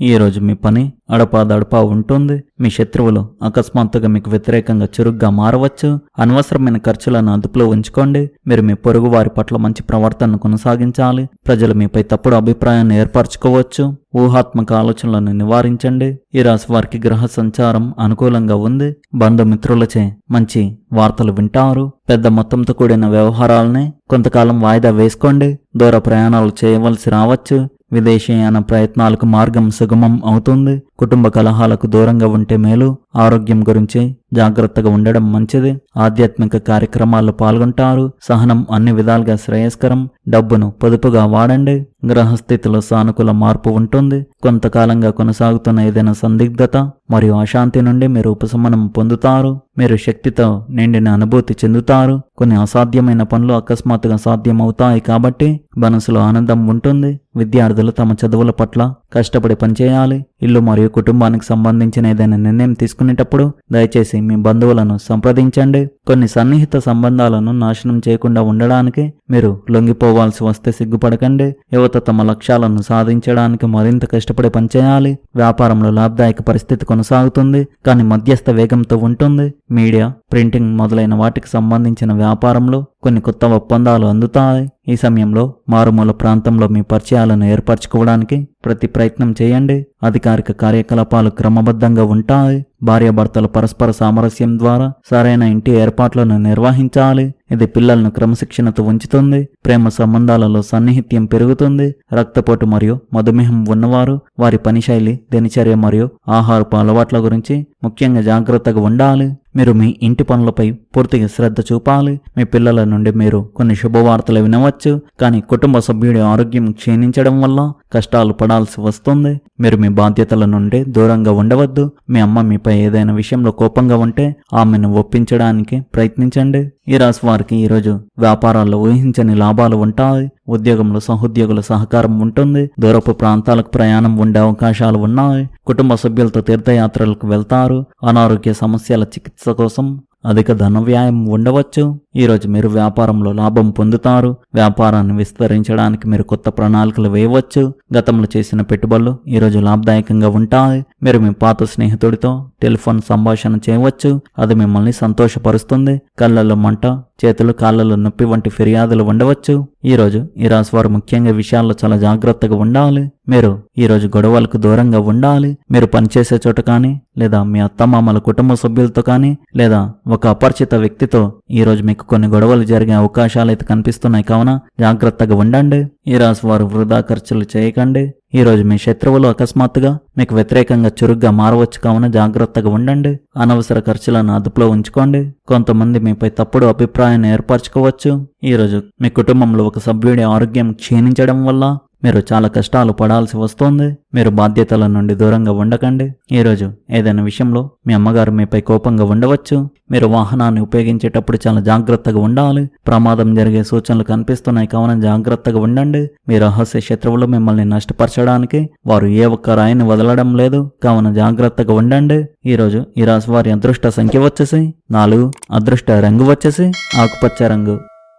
ఈ రోజు మీ పని అడపాదడపా ఉంటుంది. మీ శత్రువులు అకస్మాత్తుగా మీకు వ్యతిరేకంగా చురుగ్గా మారవచ్చు. అనవసరమైన ఖర్చులను అదుపులో ఉంచుకోండి. మీరు మీ పొరుగు వారి పట్ల మంచి ప్రవర్తనను కొనసాగించాలి. ప్రజలు మీపై తప్పుడు అభిప్రాయాన్ని ఏర్పరచుకోవచ్చు. ఊహాత్మక ఆలోచనలను నివారించండి. ఈ రాశి వారికి గ్రహ సంచారం అనుకూలంగా ఉంది. బంధుమిత్రులచే మంచి వార్తలు వింటారు. పెద్ద మొత్తంతో కూడిన వ్యవహారాలని కొంతకాలం వాయిదా వేసుకోండి. దూర ప్రయాణాలు చేయవలసి రావచ్చు. విదేశీయాన ప్రయత్నాలకు మార్గం సుగమం అవుతుంది. కుటుంబ కలహాలకు దూరంగా ఉంటే మేలు ఆరోగ్యం గురించి జాగ్రత్తగా ఉండడం మంచిది. ఆధ్యాత్మిక కార్యక్రమాల్లో పాల్గొంటారు. సహనం అన్ని విధాలుగా శ్రేయస్కరం. డబ్బును పొదుపుగా వాడండి. గ్రహస్థితిలో సానుకూల మార్పు ఉంటుంది. కొంతకాలంగా కొనసాగుతున్న ఏదైనా సందిగ్ధత మరియు అశాంతి నుండి మీరు ఉపశమనం పొందుతారు. మీరు శక్తితో నిండిన అనుభూతి చెందుతారు. కొన్ని అసాధ్యమైన పనులు అకస్మాత్తుగా సాధ్యమవుతాయి కాబట్టి మనసులో ఆనందం ఉంటుంది. విద్యార్థులు తమ చదువుల పట్ల కష్టపడి పనిచేయాలి. ఇల్లు మరియు కుటుంబానికి సంబంధించిన ఏదైనా నిర్ణయం తీసుకునేటప్పుడు దయచేసి మీ బంధువులను సంప్రదించండి. కొన్ని సన్నిహిత సంబంధాలను నాశనం చేయకుండా ఉండడానికి మీరు లొంగిపోవాల్సి వస్తే సిగ్గుపడకండి. యువత తమ లక్ష్యాలను సాధించడానికి మరింత కష్టపడి పనిచేయాలి. వ్యాపారంలో లాభదాయక పరిస్థితి కొనసాగుతుంది. కానీ మధ్యస్థ వేగంతో ఉంటుంది. మీడియా ప్రింటింగ్ మొదలైన వాటికి సంబంధించిన వ్యాపారంలో కొన్ని కొత్త ఒప్పందాలు అందుతాయి. ఈ సమయంలో మారుమూల ప్రాంతంలో మీ పరిచయాలను ఏర్పరచుకోవడానికి ప్రతి ప్రయత్నం చేయండి. అధికారిక కార్యకలాపాలు క్రమబద్ధంగా ఉంటాయి. భార్యాభర్తల పరస్పర సామరస్యం ద్వారా సరైన ఇంటి ఏర్పాట్లను నిర్వహించాలి. ఇది పిల్లలను క్రమశిక్షణతో ఉంచుతుంది. ప్రేమ సంబంధాలలో సన్నిహిత్యం పెరుగుతుంది. రక్తపోటు మరియు మధుమేహం ఉన్నవారు వారి పనిశైలి దినచర్య మరియు ఆహారపు అలవాట్ల గురించి ముఖ్యంగా జాగ్రత్తగా ఉండాలి. మీరు మీ ఇంటి పనులపై పూర్తిగా శ్రద్ధ చూపాలి. మీ పిల్లల నుండి మీరు కొన్ని శుభవార్తలు వినవచ్చు. కానీ కుటుంబ సభ్యుడి ఆరోగ్యం క్షీణించడం వల్ల కష్టాలు పడాల్సి వస్తుంది. మీరు మీ బాధ్యతల నుండి దూరంగా ఉండవద్దు. మీ అమ్మ మీపై ఏదైనా విషయంలో కోపంగా ఉంటే ఆమెను ఒప్పించడానికి ప్రయత్నించండి. ఈ రాశి వారికి ఈరోజు వ్యాపారాల్లో ఊహించని లాభాలు ఉంటాయి ఉద్యోగంలో సహోద్యోగుల సహకారం ఉంటుంది దూరపు ప్రాంతాలకు ప్రయాణం ఉండే అవకాశాలు ఉన్నాయి కుటుంబ సభ్యులతో తీర్థయాత్రలకు వెళ్తారు అనారోగ్య సమస్యల చికిత్స కోసం అధిక ధన వ్యాయం ఉండవచ్చు. ఈరోజు మీరు వ్యాపారంలో లాభం పొందుతారు. వ్యాపారాన్ని విస్తరించడానికి మీరు కొత్త ప్రణాళికలు వేయవచ్చు. గతంలో చేసిన పెట్టుబడులు ఈరోజు లాభదాయకంగా ఉంటాయి. మీరు మీ పాత స్నేహితుడితో టెలిఫోన్ సంభాషణ చేయవచ్చు. అది మిమ్మల్ని సంతోషపరుస్తుంది. కళ్ళల్లో మంట చేతులు కాళ్ళలో నొప్పి వంటి ఫిర్యాదులు ఉండవచ్చు. ఈరోజు ఈ రాశివారు ముఖ్యంగా విషయాల్లో చాలా జాగ్రత్తగా ఉండాలి. మీరు ఈరోజు గొడవలకు దూరంగా ఉండాలి. మీరు పనిచేసే చోట కానీ లేదా మీ అత్తమామల కుటుంబ సభ్యులతో కానీ లేదా ఒక అపరిచిత వ్యక్తితో ఈరోజు మీకు కొన్ని గొడవలు జరిగే అవకాశాలు అయితే కనిపిస్తున్నాయి. కావున జాగ్రత్తగా ఉండండి. ఈ రాశివారు వృధా ఖర్చులు చేయకండి. ఈరోజు మీ శత్రువులు అకస్మాత్తుగా మీకు వ్యతిరేకంగా చురుగ్గా మారవచ్చు కావున జాగ్రత్తగా ఉండండి. అనవసర ఖర్చులను అదుపులో ఉంచుకోండి. కొంతమంది మీపై తప్పుడు అభిప్రాయాన్ని ఏర్పరచుకోవచ్చు. ఈరోజు మీ కుటుంబంలో ఒక సభ్యుడి ఆరోగ్యం క్షీణించడం వల్ల మీరు చాలా కష్టాలు పడాల్సి వస్తోంది. మీరు బాధ్యతల నుండి దూరంగా ఉండకండి. ఈరోజు ఏదైనా విషయంలో మీ అమ్మగారు మీపై కోపంగా ఉండవచ్చు. మీరు వాహనాన్ని ఉపయోగించేటప్పుడు చాలా జాగ్రత్తగా ఉండాలి. ప్రమాదం జరిగే సూచనలు కనిపిస్తున్నాయి కావున జాగ్రత్తగా ఉండండి. మీ రహస్య శత్రువులు మిమ్మల్ని నష్టపరచడానికి వారు ఏ ఒక్క రాయిని వదలడం లేదు. కావున జాగ్రత్తగా ఉండండి. ఈరోజు ఈ రాశి వారి అదృష్ట సంఖ్య వచ్చేసి నాలుగు అదృష్ట రంగు వచ్చేసి ఆకుపచ్చ రంగు.